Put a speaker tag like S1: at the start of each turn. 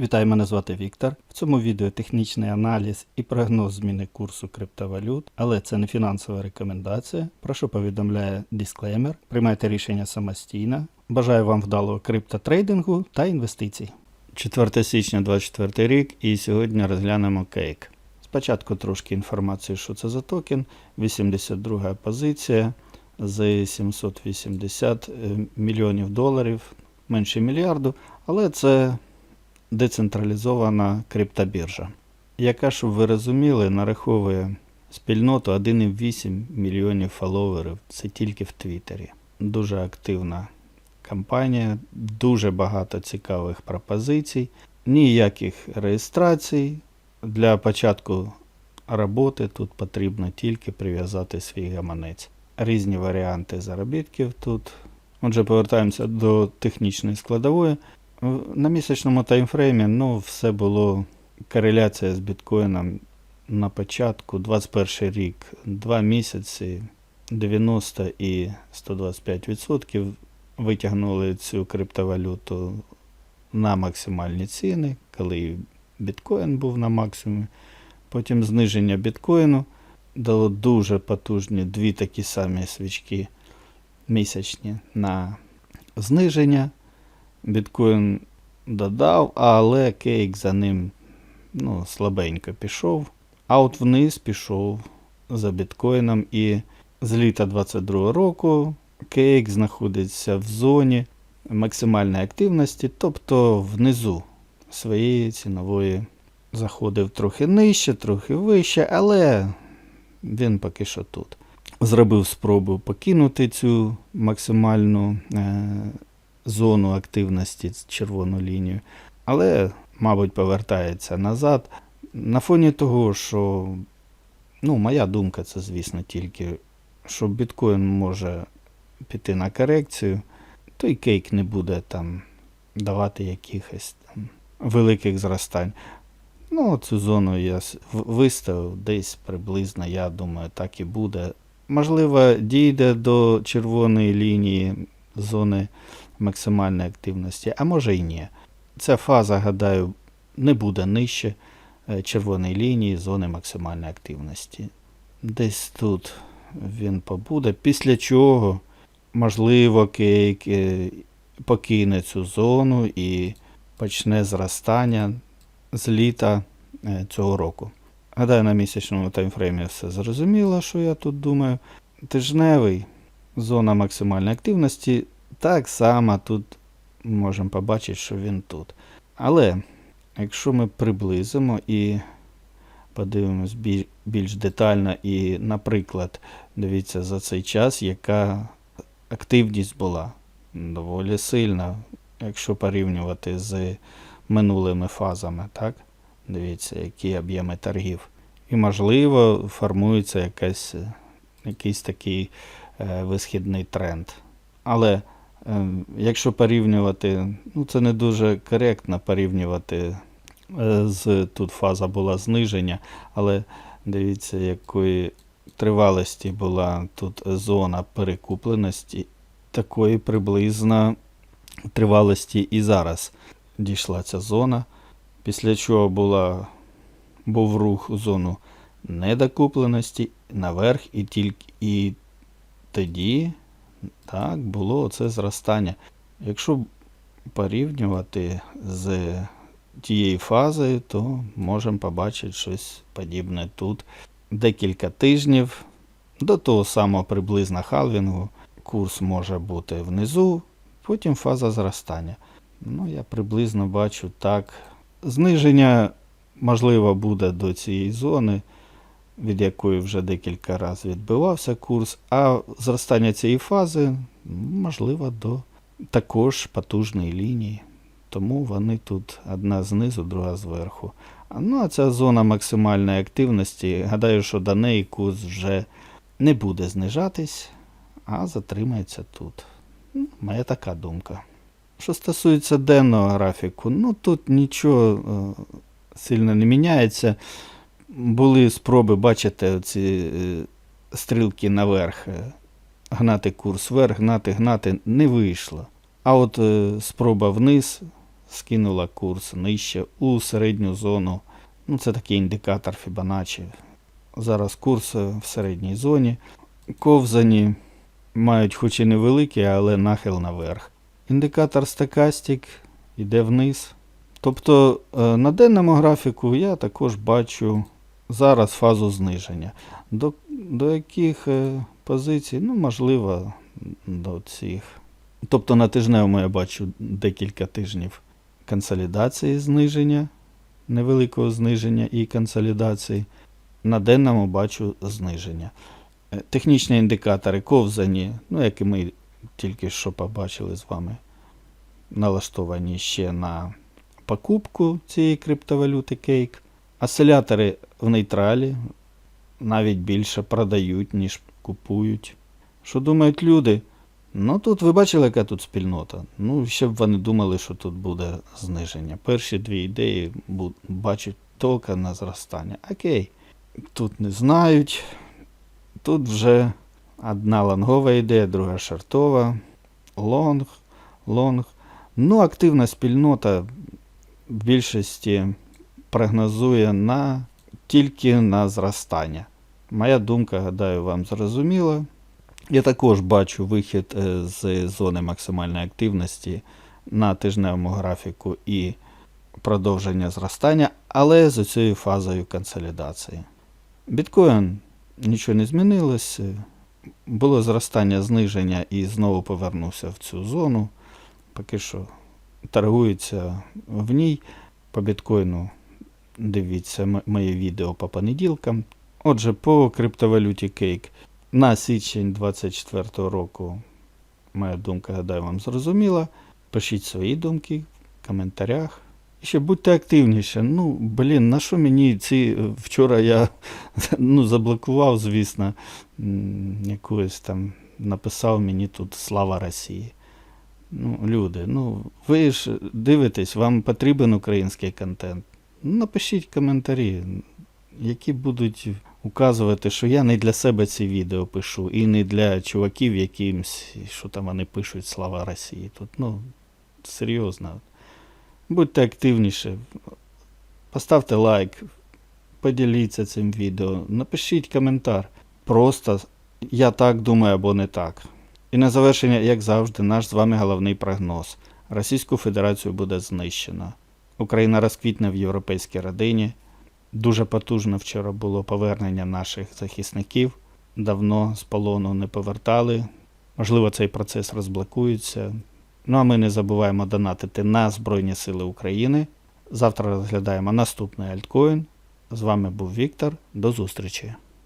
S1: Вітаю, мене звати Віктор. В цьому відео технічний аналіз і прогноз зміни курсу криптовалют, але це не фінансова рекомендація. Прошу повідомляє дисклеймер. Приймайте рішення самостійно. Бажаю вам вдалого криптотрейдингу та інвестицій. 4 січня 2024 рік і сьогодні розглянемо кейк. Спочатку трошки інформації, що це за токен. 82 позиція з 780 е, мільйонів доларів, менше мільярду, але це децентралізована криптобіржа, яка, щоб ви розуміли, нараховує спільноту 1,8 мільйонів фоловерів. Це тільки в Твіттері. Дуже активна кампанія, дуже багато цікавих пропозицій, ніяких реєстрацій. Для початку роботи тут потрібно тільки прив'язати свій гаманець. Різні варіанти заробітків тут. Отже, повертаємося до технічної складової. На місячному таймфреймі ну, все було кореляція з біткоїном на початку, 21 рік, 2 місяці, 90 і 125% витягнули цю криптовалюту на максимальні ціни, коли біткоін був на максимумі. Потім зниження біткоїну дало дуже потужні дві такі самі свічки місячні на зниження. Біткоін додав, але кейк за ним ну, слабенько пішов. А от вниз пішов за біткоїном. І з літа 22 року кейк знаходиться в зоні максимальної активності, тобто внизу своєї цінової заходив трохи нижче, трохи вище, але він поки що тут. Зробив спробу покинути цю максимальну. Е- зону активності червону лінію, але, мабуть, повертається назад. На фоні того, що, ну, моя думка, це, звісно, тільки, що біткоін може піти на корекцію, то й кейк не буде там давати якихось там великих зростань. Ну, цю зону я виставив десь приблизно, я думаю, так і буде. Можливо, дійде до червоної лінії зони максимальної активності, а може і ні. Ця фаза, гадаю, не буде нижче е, червоної лінії зони максимальної активності. Десь тут він побуде, після чого, можливо, кейк е, покине цю зону і почне зростання з літа е, цього року. Гадаю, на місячному таймфреймі все зрозуміло, що я тут думаю. Тижневий зона максимальної активності так само тут можемо побачити, що він тут. Але якщо ми приблизимо і подивимось більш детально, і, наприклад, дивіться за цей час, яка активність була доволі сильна, якщо порівнювати з минулими фазами, так? Дивіться, які об'єми торгів. І, можливо, формується якась, якийсь такий е, висхідний тренд. Але якщо порівнювати, ну це не дуже коректно порівнювати е, з тут фаза була зниження, але дивіться, якої тривалості була тут зона перекупленості, такої приблизно тривалості і зараз дійшла ця зона. Після чого була, був рух у зону недокупленості наверх, і тільки і тоді так, було це зростання. Якщо порівнювати з тією фазою, то можемо побачити щось подібне тут. Декілька тижнів до того самого приблизно халвінгу курс може бути внизу, потім фаза зростання. Ну, Я приблизно бачу так. Зниження, можливо, буде до цієї зони від якої вже декілька разів відбивався курс, а зростання цієї фази можливо до також потужної лінії. Тому вони тут одна знизу, друга зверху. Ну, а ця зона максимальної активності, гадаю, що до неї курс вже не буде знижатись, а затримається тут. Ну, Моя така думка. Що стосується денного графіку, ну тут нічого е, сильно не міняється були спроби, бачите, ці е, стрілки наверх, е, гнати курс вверх, гнати, гнати, не вийшло. А от е, спроба вниз скинула курс нижче у середню зону. Ну, це такий індикатор Fibonacci. Зараз курс в середній зоні. Ковзані мають хоч і невеликий, але нахил наверх. Індикатор стокастик йде вниз. Тобто на денному графіку я також бачу зараз фазу зниження. До, до яких е, позицій? Ну, можливо, до цих. Тобто на тижневому я бачу декілька тижнів консолідації зниження, невеликого зниження і консолідації. На денному бачу зниження. Е, Технічні індикатори ковзані, ну, і ми тільки що побачили з вами, налаштовані ще на покупку цієї криптовалюти Cake. Осцилятори в нейтралі навіть більше продають, ніж купують. Що думають люди? Ну тут ви бачили, яка тут спільнота. Ну, ще б вони думали, що тут буде зниження. Перші дві ідеї бачать тільки на зростання. Окей. Тут не знають. Тут вже одна лонгова ідея, друга шартова. Лонг, лонг. Ну, активна спільнота в більшості прогнозує на, тільки на зростання. Моя думка, гадаю, вам зрозуміла. Я також бачу вихід е, з зони максимальної активності на тижневому графіку і продовження зростання, але з цією фазою консолідації. Біткоін нічого не змінилось. е, Було зростання, зниження і знову повернувся в цю зону. Поки що торгується в ній. По біткоїну дивіться моє відео по понеділкам. Отже, по криптовалюті Cake на січень 24 року моя думка, гадаю, вам зрозуміла. Пишіть свої думки в коментарях. І ще будьте активніше. Ну, блін, на що мені ці. е, Вчора я ну, заблокував, звісно, якусь там написав мені тут Слава Росії. Ну, люди, ну ви ж дивитесь, вам потрібен український контент. Напишіть коментарі, які будуть указувати, що я не для себе ці відео пишу, і не для чуваків якимсь, що там вони пишуть Слава Росії. Тут, ну, серйозно. Будьте активніше. Поставте лайк, поділіться цим відео, напишіть коментар. Просто я так думаю або не так. І на завершення, як завжди, наш з вами головний прогноз. Російську Федерацію буде знищено. Україна розквітне в європейській родині. Дуже потужно вчора було повернення наших захисників. Давно з полону не повертали. Можливо, цей процес розблокується. Ну а ми не забуваємо донатити на Збройні Сили України. Завтра розглядаємо наступний альткоін. З вами був Віктор. До зустрічі!